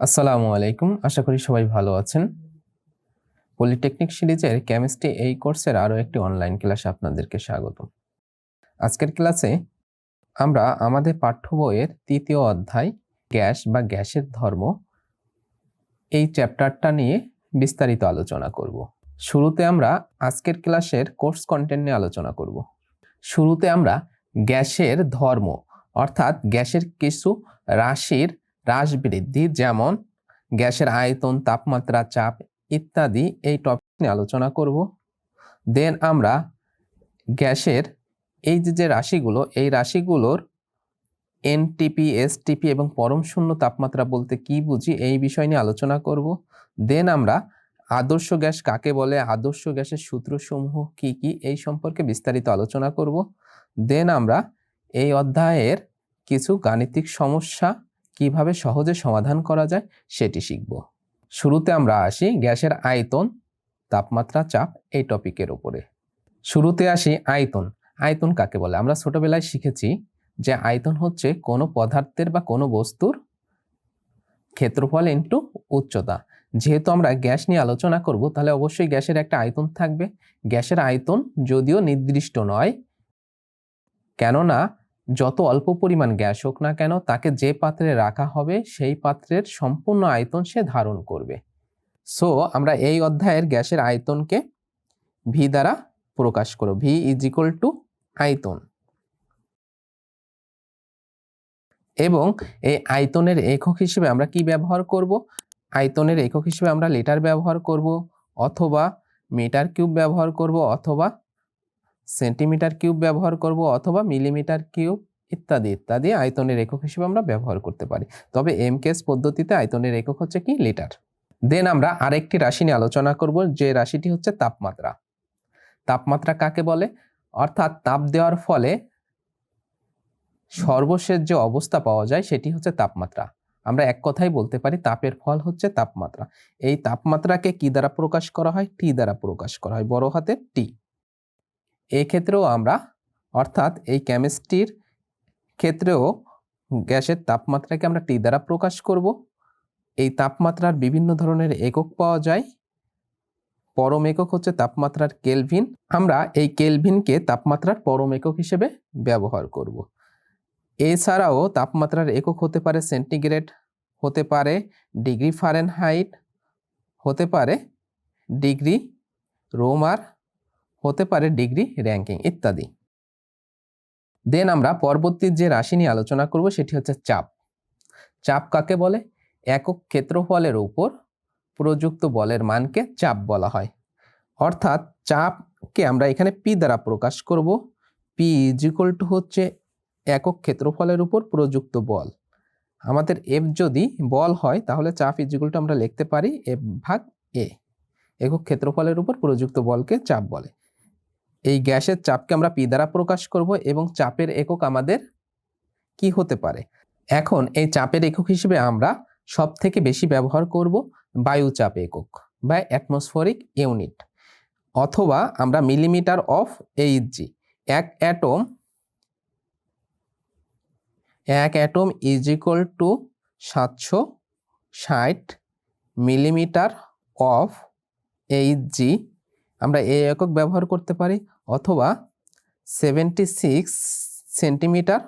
আসসালামু আলাইকুম। আশা করি সবাই ভালো আছেন। পলিটেকনিক সিরিজের কেমিস্ট্রি এই কোর্সের আরও একটি অনলাইন ক্লাসে আপনাদেরকে স্বাগত আজকের ক্লাসে আমরা আমাদের পাঠ্য বইয়ের তৃতীয় অধ্যায়, গ্যাস বা গ্যাসের ধর্ম, এই চ্যাপ্টারটা নিয়ে বিস্তারিত আলোচনা করব। শুরুতে আমরা আজকের ক্লাসের কোর্স কন্টেন্ট নিয়ে আলোচনা করব। শুরুতে আমরা গ্যাসের ধর্ম, অর্থাৎ গ্যাসের কিছু রাশির হ্রাস বৃদ্ধি যেমন গ্যাসের আয়তন, তাপমাত্রা, চাপ ইত্যাদি এই টপিক নিয়ে আলোচনা করব। দেন আমরা গ্যাসের এই যে যে রাশিগুলো, এই রাশিগুলোর এনটিপি এসটিপি এবং পরম শূন্য তাপমাত্রা বলতে কি বুঝি এই বিষয় নিয়ে আলোচনা করব। দেন আমরা আদর্শ গ্যাস কাকে বলে, আদর্শ গ্যাসের সূত্রসমূহ কি কি এই সম্পর্কে বিস্তারিত আলোচনা করব। দেন আমরা এই অধ্যায়ের কিছু গাণিতিক সমস্যা কীভাবে সহজে সমাধান করা যায় সেটি শিখব। শুরুতে আমরা আসি গ্যাসের আয়তন, তাপমাত্রা, চাপ এই টপিকের উপরে। শুরুতে আসি আয়তন। আয়তন কাকে বলে? আমরা ছোটবেলায় শিখেছি যে আয়তন হচ্ছে কোনো পদার্থের বা কোনো বস্তুর ক্ষেত্রফল ইন্টু উচ্চতা। যেহেতু আমরা গ্যাস নিয়ে আলোচনা করব, তাহলে অবশ্যই গ্যাসের একটা আয়তন থাকবে। গ্যাসের আয়তন যদিও নির্দিষ্ট নয়, কেননা যত অল্প পরিমাণ গ্যাস হোক না কেন, তাকে যে পাত্রে রাখা হবে, সেই পাত্রের সম্পূর্ণ আয়তন সে ধারণ করবে। সো আমরা এই অধ্যায়ের গ্যাসের আয়তনকে ভি দ্বারা প্রকাশ করব। ভি ইজ ইকুয়াল টু আয়তন। এবং এই আয়তনের একক হিসেবে আমরা কি ব্যবহার করব? আয়তনের একক হিসেবে আমরা লিটার ব্যবহার করব, অথবা মিটার কিউব ব্যবহার করব, অথবা সেন্টিমিটার কিউব ব্যবহার করব অথবা মিলিমিটার কিউব ইত্যাদি ইত্যাদি আয়তনের একক হিসেবে আমরা ব্যবহার করতে পারি। তবে এমকেএস পদ্ধতিতে আয়তনের একক হচ্ছে কি? লিটার। দেন আমরা আরেকটি রাশি নিয়ে আলোচনা করব, যে রাশিটি হচ্ছে তাপমাত্রা। তাপমাত্রা কাকে বলে? অর্থাৎ তাপ দেওয়ার ফলে সর্বশেষ যে অবস্থা পাওয়া যায় সেটি হচ্ছে তাপমাত্রা। আমরা এক কথাই বলতে পারি, তাপের ফল হচ্ছে তাপমাত্রা। এই তাপমাত্রাকে কি দ্বারা প্রকাশ করা হয়? টি দ্বারা প্রকাশ করা হয়। বড় হাতে টি এই ক্ষেত্রেও আমরা, অর্থাৎ এই কেমিস্ট্রির ক্ষেত্রেও গ্যাসের তাপমাত্রাকে আমরা টি দ্বারা প্রকাশ করব। এই তাপমাত্রার বিভিন্ন ধরনের একক পাওয়া যায়। পরম একক হচ্ছে তাপমাত্রার কেলভিন। আমরা এই কেলভিনকে তাপমাত্রার পরম একক হিসেবে ব্যবহার করব। এছাড়াও তাপমাত্রার একক হতে পারে সেন্টিগ্রেড হতে পারে ডিগ্রি ফারেনহাইট হতে পারে ডিগ্রি রোমার হতে পারে ডিগ্রি, র্যাঙ্কিং ইত্যাদি। দেন আমরা পরবর্তী যে রাশি নিয়ে আলোচনা করব সেটি হচ্ছে চাপ। চাপ কাকে বলে? একক ক্ষেত্রফলের উপর প্রযুক্ত বলের মানকে চাপ বলা হয়। অর্থাৎ চাপকে আমরা এখানে পি দ্বারা প্রকাশ করব। পি ইজিকল টু হচ্ছে একক ক্ষেত্রফলের উপর প্রযুক্ত বল। আমাদের এফ যদি বল হয়, তাহলে চাপ ইজিকল টু আমরা লিখতে পারি এফ ভাগ এ। একক ক্ষেত্রফলের উপর প্রযুক্ত বলকে চাপ বলে। এই গ্যাসের চাপকে আমরা পি দ্বারা প্রকাশ করব এবং চাপের একক আমাদের কি হতে পারে? এখন এই চাপের একক হিসেবে আমরা সব থেকে বেশি ব্যবহার করব বায়ু চাপ একক বা অ্যাটমসফরিক ইউনিট অথবা আমরা মিলিমিটার অফ এইচজি এক অ্যাটম এক অ্যাটম ইজ ইকুয়াল টু সাতশো ষাট মিলিমিটার অফ এইচজি আমরা এ একক ব্যবহার করতে পারি, অথবা seventy six centimetre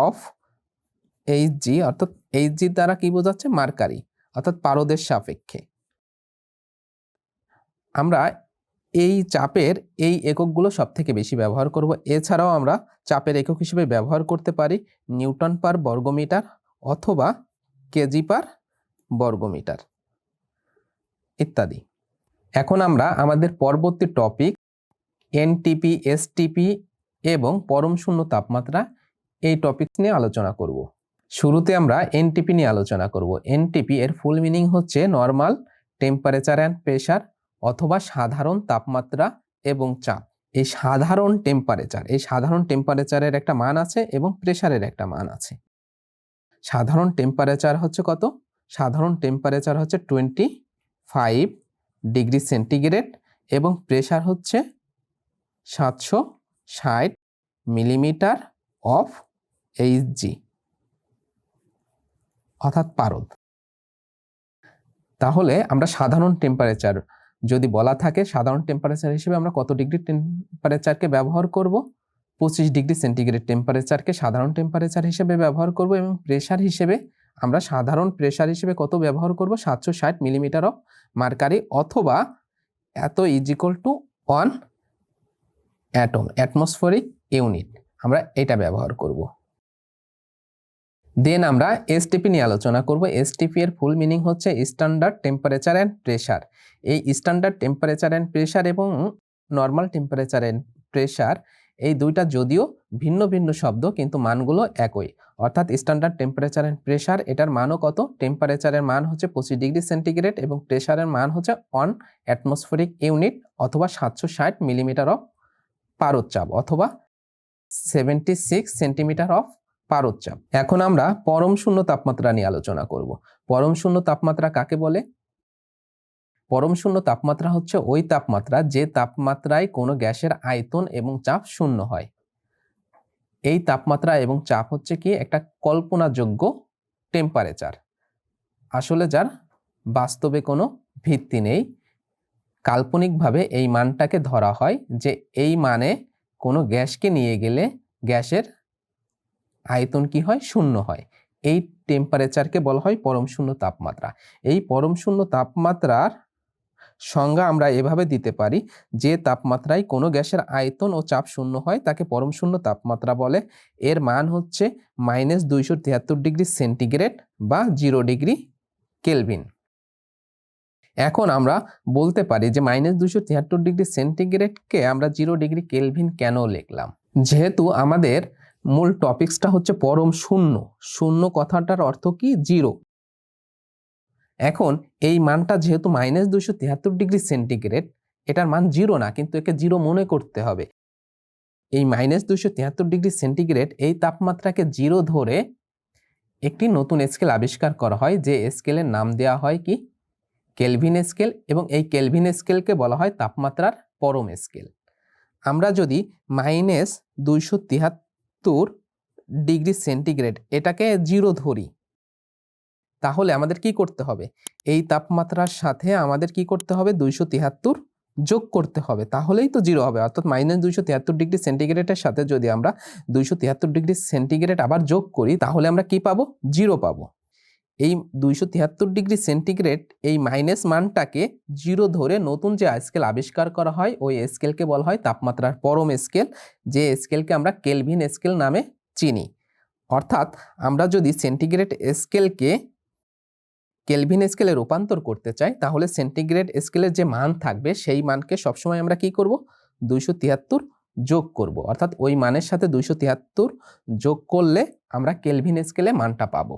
of H G অর্থাৎ এইচ জি দ্বারা কি বোঝাচ্ছে? মার্কারি, অর্থাৎ পারদের সাপেক্ষে। আমরা এই চাপের এই এককগুলো সব থেকে বেশি ব্যবহার করব। এছাড়াও আমরা চাপের একক হিসেবে ব্যবহার করতে পারি নিউটন পার বর্গমিটার অথবা কেজি পার বর্গমিটার, ইত্যাদি। এখন আমরা আমাদের পরবর্তী টপিক এনটিপি এসটিপি এবং পরম শূন্য তাপমাত্রা এই টপিক নিয়ে আলোচনা করব। শুরুতে আমরা এনটিপি নিয়ে আলোচনা করব। এনটিপি এর ফুল মিনিং হচ্ছে নর্মাল টেম্পারেচার অ্যান্ড প্রেশার অথবা সাধারণ তাপমাত্রা এবং চাপ। এই সাধারণ টেম্পারেচার এই সাধারণ টেম্পারেচারের একটা মান আছে এবং প্রেশারের একটা মান আছে। সাধারণ টেম্পারেচার হচ্ছে কত? সাধারণ টেম্পারেচার হচ্ছে টোয়েন্টি ফাইভ ডিগ্রি সেন্টিগ্রেড এবং প্রেশার হচ্ছে সাতশো ষাট মিলিমিটার অফ এইচজি অর্থাৎ পারদ। তাহলে আমরা সাধারণ টেম্পারেচার যদি বলা থাকে সাধারণ টেম্পারেচার হিসেবে আমরা কত ডিগ্রি টেম্পারেচারকে ব্যবহার করব? পঁচিশ ডিগ্রি সেন্টিগ্রেড টেম্পারেচারকে সাধারণ টেম্পারেচার হিসেবে ব্যবহার করব এবং প্রেশার হিসেবে আমরা সাধারণ প্রেশার হিসেবে কত ব্যবহার করব? সাতশো ষাট মিলিমিটার অফ মার্কারি অথবা it is equal to one atom atmospheric unit আমরা এটা ব্যবহার করব। দেন আমরা এসটিপি নিয়ে আলোচনা করব। এসটিপি এর ফুল মিনিং হচ্ছে স্ট্যান্ডার্ড টেম্পারেচার অ্যান্ড প্রেশার এই স্ট্যান্ডার্ড টেম্পারেচার অ্যান্ড প্রেশার এবং নর্মাল টেম্পারেচার অ্যান্ড প্রেশার এই দুইটা যদিও ভিন্ন ভিন্ন শব্দ, কিন্তু মানগুলো একই। অর্থাৎ স্ট্যান্ডার্ড টেম্পারেচার অ্যান্ড প্রেশার এটার মানও কত? টেম্পারেচারের মান হচ্ছে পঁচিশ ডিগ্রি সেন্টিগ্রেড এবং প্রেশারের মান হচ্ছে অন অ্যাটমসফেরিক ইউনিট অথবা সাতশো ষাট মিলিমিটার অফ পারোচ্চাপ অথবা সেভেন্টি সিক্স সেন্টিমিটার অফ পারোচ্চাপ এখন আমরা পরম শূন্য তাপমাত্রা নিয়ে আলোচনা করব। পরম শূন্য তাপমাত্রা কাকে বলে? পরম শূন্য তাপমাত্রা হচ্ছে ওই তাপমাত্রা যে তাপমাত্রায় কোনো গ্যাসের আয়তন এবং চাপ শূন্য হয়। এই তাপমাত্রা এবং চাপ হচ্ছে কি? একটা কল্পনাযোগ্য টেম্পারেচার আসলে যার বাস্তবে কোনো ভিত্তি নেই। কাল্পনিকভাবে এই মানটাকে ধরা হয় যে এই মানে কোনো গ্যাসকে নিয়ে গেলে গ্যাসের আয়তন কি হয়? শূন্য হয়। এই টেম্পারেচারকে বলা হয় পরম শূন্য তাপমাত্রা। এই পরম শূন্য তাপমাত্রার সংজ্ঞা আমরা এভাবে দিতে পারি যে তাপমাত্রায় কোনো গ্যাসের আয়তন ও চাপ শূন্য হয় তাকে পরম শূন্য তাপমাত্রা বলে। এর মান হচ্ছে মাইনাস দুইশো তিয়াত্তর ডিগ্রি সেন্টিগ্রেড বা জিরো ডিগ্রি কেলভিন। এখন আমরা বলতে পারি যে মাইনাস দুইশো তিয়াত্তর ডিগ্রি সেন্টিগ্রেডকে আমরা জিরো ডিগ্রি কেলভিন কেন লিখলাম? যেহেতু আমাদের মূল টপিক্সটা হচ্ছে পরম শূন্য। শূন্য কথাটার অর্থ কি? জিরো। এখন এই মানটা যেহেতু মাইনাস দুশো তিয়াত্তর ডিগ্রি সেন্টিগ্রেড এটার মান জিরো না, কিন্তু একে জিরো মনে করতে হবে। এই মাইনাস দুশো তিয়াত্তর ডিগ্রি সেন্টিগ্রেড এই তাপমাত্রাকে জিরো ধরে একটি নতুন স্কেল আবিষ্কার করা হয়, যে স্কেলের নাম দেওয়া হয় কি? কেলভিন স্কেল এবং এই কেলভিন স্কেলকে বলা হয় তাপমাত্রার পরম স্কেল আমরা যদি মাইনাস দুইশো তিয়াত্তর ডিগ্রি সেন্টিগ্রেড এটাকে জিরো ধরি তাহলে আমাদের কি করতে হবে? এই তাপমাত্রার সাথে আমাদের কি করতে হবে? দুইশো তিয়াত্তর যোগ করতে হবে। তাহলেই তো জিরো হবে। অর্থাৎ মাইনাস দুইশো তিয়াত্তর ডিগ্রি সেন্টিগ্রেডের সাথে যদি আমরা দুইশো তিয়াত্তর ডিগ্রি সেন্টিগ্রেড আবার যোগ করি, তাহলে আমরা কি পাবো? জিরো পাবো। এই দুইশো তিয়াত্তর ডিগ্রি সেন্টিগ্রেড এই মাইনাস মানটাকে জিরো ধরে নতুন যে স্কেল আবিষ্কার করা হয়, ওই স্কেলকে বলা হয় তাপমাত্রার পরম স্কেল যে স্কেলকে আমরা কেলভিন স্কেল নামে চিনি। অর্থাৎ আমরা যদি সেন্টিগ্রেড স্কেলকে কেলভিন স্কেলে রূপান্তর করতে চাই, তাহলে সেন্টিগ্রেড স্কেলের যে মান থাকবে, সেই মানকে সবসময় আমরা কি করব? দুইশো তিয়াত্তর যোগ করব। অর্থাৎ ওই মানের সাথে দুইশো তিয়াত্তর যোগ করলে আমরা কেলভিন স্কেলে মানটা পাবো।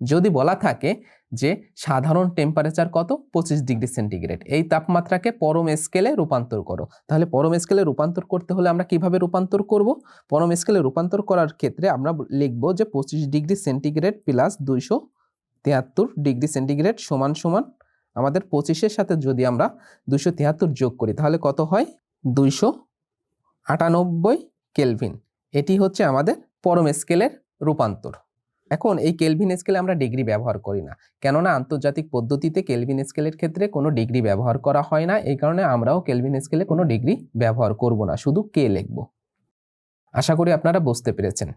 যদি বলা থাকে যে সাধারণ টেম্পারেচার কত? পঁচিশ ডিগ্রি সেন্টিগ্রেড এই তাপমাত্রাকে পরম স্কেলে রূপান্তর করো। তাহলে পরম স্কেলে রূপান্তর করতে হলে আমরা কীভাবে রূপান্তর করব? পরম স্কেলে রূপান্তর করার ক্ষেত্রে আমরা লিখব যে পঁচিশ ডিগ্রি সেন্টিগ্রেড প্লাস দুইশো তিয়াত্তর ডিগ্রি সেন্টিগ্রেড সমান সমান আমাদের পঁচিশের সাথে যদি আমরা দুইশো তিয়াত্তর যোগ করি, তাহলে কত হয়? দুইশো আটানব্বই কেলভিন। এটি হচ্ছে আমাদের পরম স্কেলের রূপান্তর। এখন এই কেলভিন স্কেলে আমরা ডিগ্রি ব্যবহার করি না। কেননা আন্তর্জাতিক পদ্ধতিতে কেলভিন স্কেলের ক্ষেত্রে কোনো ডিগ্রি ব্যবহার করা হয় না। এই কারণে আমরাও কেলভিন স্কেলে কোনো ডিগ্রি ব্যবহার করব না, শুধু কে লিখব। আশা করি আপনারা বুঝতে পেরেছেন।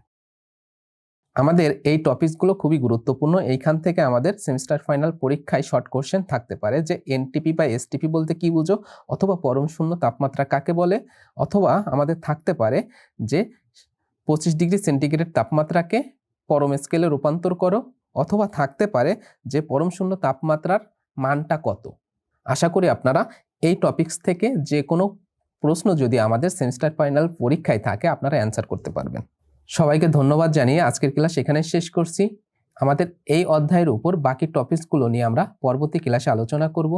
আমাদের এই টপিকসগুলো খুবই গুরুত্বপূর্ণ। এইখান থেকে আমাদের সেমিস্টার ফাইনাল পরীক্ষায় শর্ট কোশ্চেন থাকতে পারে যে এনটিপি বা এসটিপি বলতে কি বুঝো অথবা পরম শূন্য তাপমাত্রা কাকে বলে? অথবা আমাদের থাকতে পারে যে পঁচিশ ডিগ্রি সেন্টিগ্রেড তাপমাত্রাকে পরম স্কেলে রূপান্তর করো অথবা থাকতে পারে যে পরম শূন্য তাপমাত্রার মানটা কত। আশা করি আপনারা এই টপিকস থেকে যে কোনো প্রশ্ন যদি আমাদের সেমিস্টার ফাইনাল পরীক্ষায় থাকে আপনারা অ্যান্সার করতে পারবেন। সবাইকে ধন্যবাদ জানিয়ে আজকের ক্লাস এখানে শেষ করছি। আমাদের এই অধ্যায়ের উপর বাকি টপিকসগুলো নিয়ে আমরা পরবর্তী ক্লাসে আলোচনা করব।